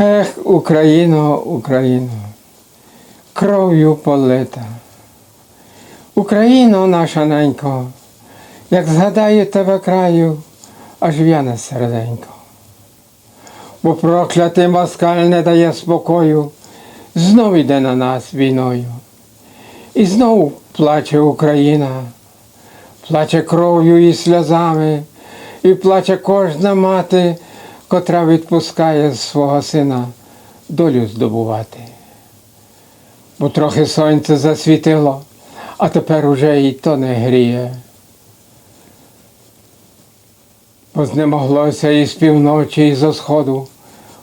Ех, Україно, Україно, кров'ю полита. Україно, наша ненько, як згадаю тебе краю, аж в'яне серденько. Бо проклятий москаль не дає спокою, знов іде на нас війною. І знов плаче Україна, плаче кров'ю і сльозами, і плаче кожна мати, котра відпускає свого сина долю здобувати. Бо трохи сонце засвітило, а тепер уже і то не гріє. Бо знемоглося і з півночі, і зо сходу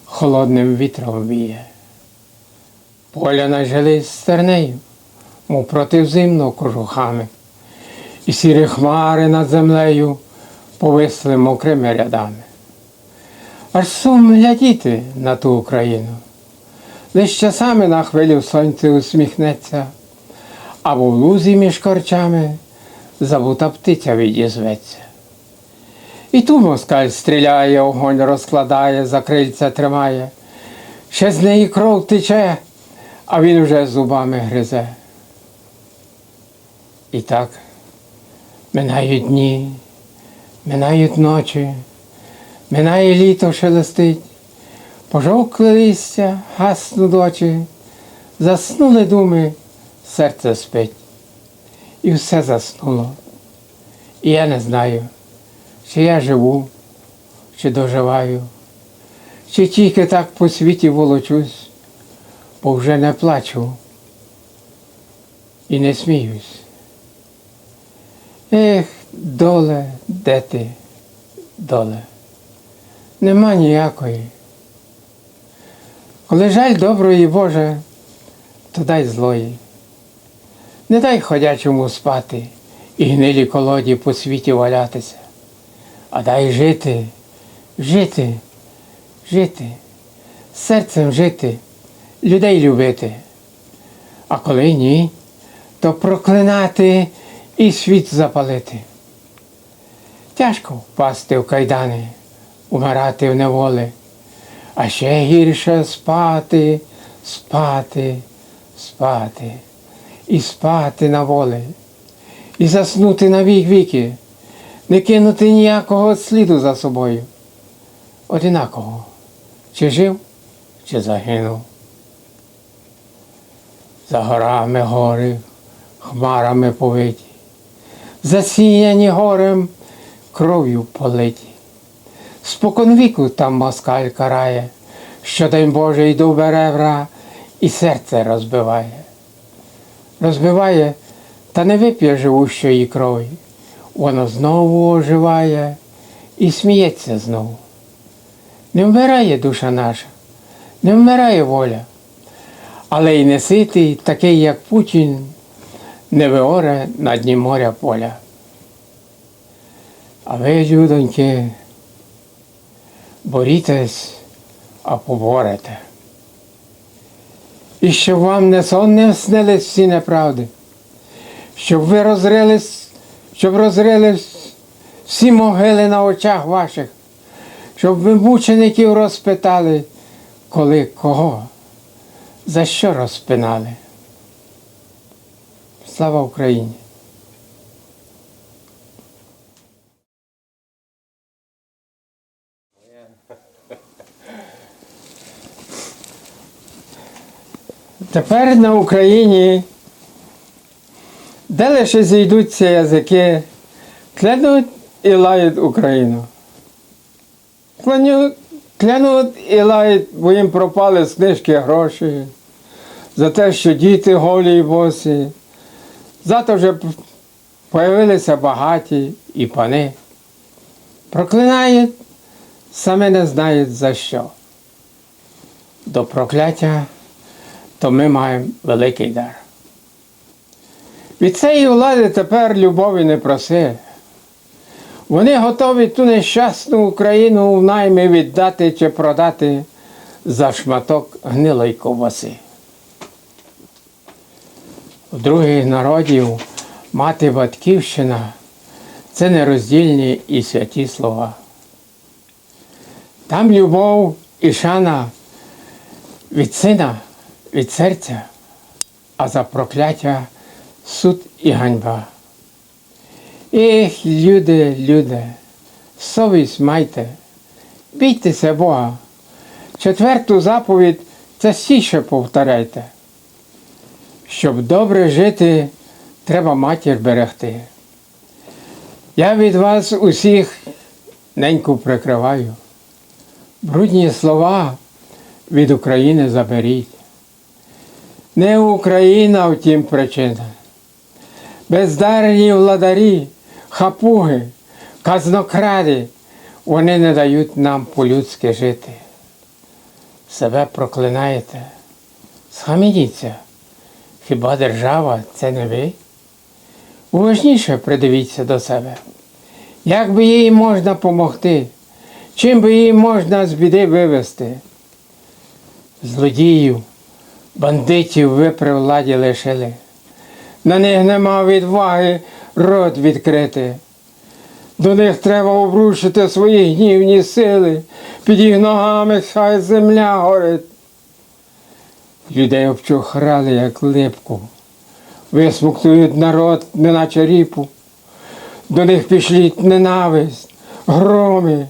холодним вітром віє. Поля нажили стернею, мов противзимно кожухами, і сірі хмари над землею повисли мокрими рядами. Аж сум глядіти на ту Україну. Лиш часами на хвилю сонце усміхнеться, або в лузі між корчами забута птиця відізветься. І ту москаль стріляє, огонь розкладає, за крильця тримає. Ще з неї кров тече, а він вже зубами гризе. І так минають дні, минають ночі, минає літо шелестить, пожовкли листя, гаснуть очі, заснули думи, серце спить. І все заснуло. І я не знаю, чи я живу, чи доживаю, чи тільки так по світі волочусь, бо вже не плачу і не сміюсь. Ех, доле, де ти, доле, нема ніякої. Коли жаль доброї Боже, то дай злої. Не дай ходячому спати і гнилі колоді по світі валятися, а дай жити, жити, жити, серцем жити, людей любити. А коли ні, то проклинати і світ запалити. Тяжко впасти в кайдани, умирати в неволі, а ще гірше спати, спати, спати і спати на волі, і заснути на вік віки, не кинути ніякого сліду за собою. Одинаково, чи жив, чи загинув. За горами гори, хмарами повиті, засіяні горем, кров'ю политі. Споконвіку там москаль карає, що день Божий до беревра і серце розбиває. Розбиває, та не вип'є живущої крові. Воно знову оживає і сміється знову. Не вмирає душа наша, не вмирає воля, але й не ситий, такий, як Путін, не виоре на дні моря поля. А ви, людоньки, борітесь, а поборете. І щоб вам не сон не снились всі неправди, щоб ви розрились, щоб розрили всі могили на очах ваших, щоб ви мучеників розпитали, коли кого, за що розпинали. Слава Україні! Тепер на Україні, де лише зійдуться язики, клянуть і лають Україну. Клянуть, і лають, бо їм пропали з книжки гроші, за те, що діти голі і босі. Зато вже появилися багаті і пани. Проклинають, саме не знають за що. До прокляття то ми маємо великий дар. Від цієї влади тепер любові не проси. Вони готові ту нещасну Україну в найми віддати чи продати за шматок гнилої ковбаси. У других народів мати батьківщина це нероздільні і святі слова. Там любов і шана від сина, від серця, а за прокляття суд і ганьба. Ех, люди, люди, совість майте, бійтеся Бога. Четверту заповідь частіше повторяйте. Щоб добре жити, треба матір берегти. Я від вас усіх неньку прикриваю. Брудні слова від України заберіть. Не Україна втім причина. Бездарні владарі, хапуги, казнокради, вони не дають нам по-людськи жити. Себе проклинаєте, схаменіться. Хіба держава це не ви? Уважніше придивіться до себе. Як би їй можна помогти? Чим би її можна з біди вивести? Злодіїв, бандитів ви при владі лишили. На них нема відваги рот відкрити. До них треба обрушити свої гнівні сили, під їх ногами хай земля горить. Людей обчухрали, як липку, висмоктують народ, неначе ріпу. До них пішліть ненависть, громи,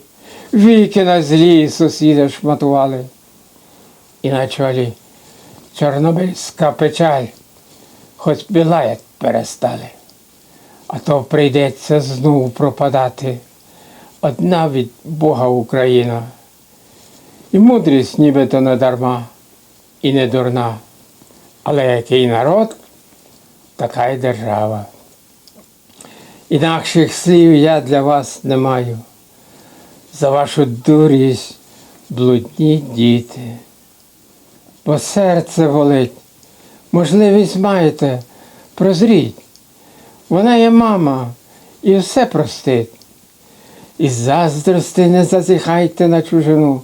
віки на злі сусіди шматували. І на чолі чорнобильська печаль, хоч білаять перестали, а то прийдеться знову пропадати одна від Бога Україна. І мудрість нібито не дарма і не дурна. Але який народ, така й держава. Інакших слів я для вас не маю. За вашу дурість, блудні діти. Бо серце болить, можливість маєте, прозріть. Вона є мама і все простить. І заздрости не зазіхайте на чужину,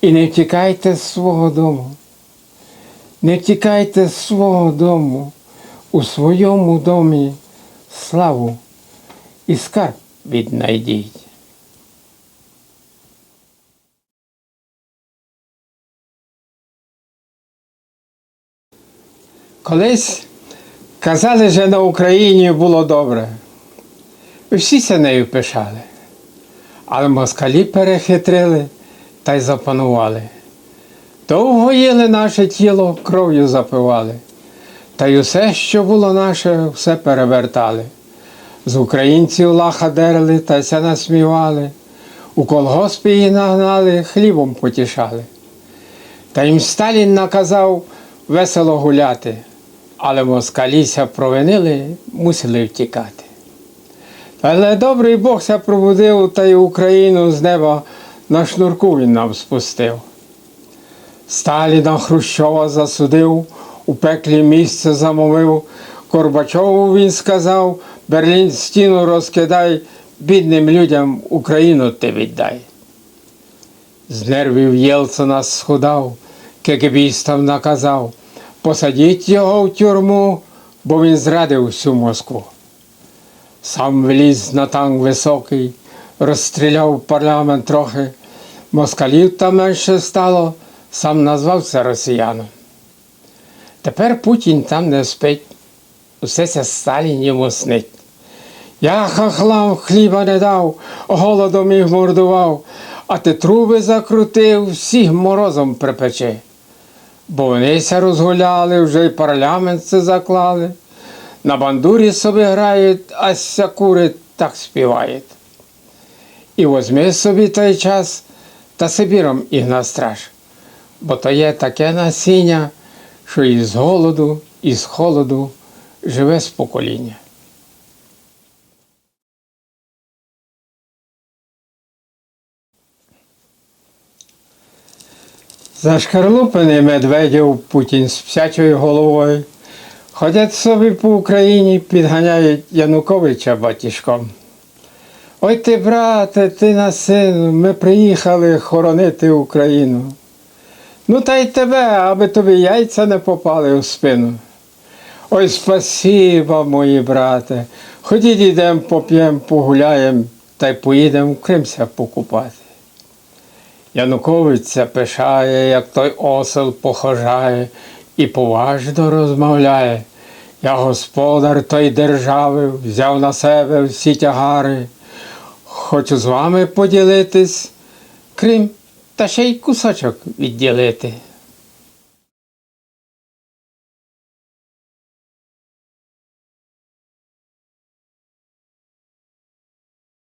і не втікайте з свого дому. Не втікайте з свого дому, у своєму домі славу і скарб віднайдіть. Колись казали, що на Україні було добре. І всі ся нею пишали. Але москалі перехитрили та й запанували. Довго їли наше тіло, кров'ю запивали. Та й усе, що було наше, все перевертали. З українців лаха дерли та ся насмівали. У колгоспі її нагнали, хлібом потішали. Та їм Сталін наказав весело гуляти, але москаліся провинили, мусили втікати. Але добрий Бог ся пробудив та й Україну з неба на шнурку він нам спустив. Сталіна Хрущова засудив, у пеклі місце замовив. Горбачову він сказав, Берлін стіну розкидай, бідним людям Україну ти віддай. З нервів Єлцина схудав, кегебістам наказав, посадіть його в тюрму, бо він зрадив всю Москву. Сам вліз на танк високий, розстріляв парламент трохи, москалів там менше стало, сам назвався росіяном. Тепер Путін там не спить, усе це Сталін йому снить. Я хахлам хліба не дав, голодом їх мордував, а ти труби закрутив, всіх морозом припече. Бо вонися розгуляли, вже й парламент це заклали. На бандурі собі грають, а ся кури так співають. І возьми собі той час та Сибіром їх настраж, бо то є таке насіння, що і з голоду, і з холоду живе з покоління. Зашкарлупаний медведів Путін з псячою головою. Ходять собі по Україні, підганяють Януковича батіжком. Ой ти, брате, ти на сину, ми приїхали хоронити Україну. Ну та й тебе, аби тобі яйця не попали у спину. Ой, спасіба, мої брате. Ходіть ідемо, поп'ємо, погуляємо та й поїдемо в Кримся покупати. Янукович це пишає, як той осел похожає і поважно розмовляє. Я господар той держави, взяв на себе всі тягари. Хочу з вами поділитись, крім та ще й кусочок відділити.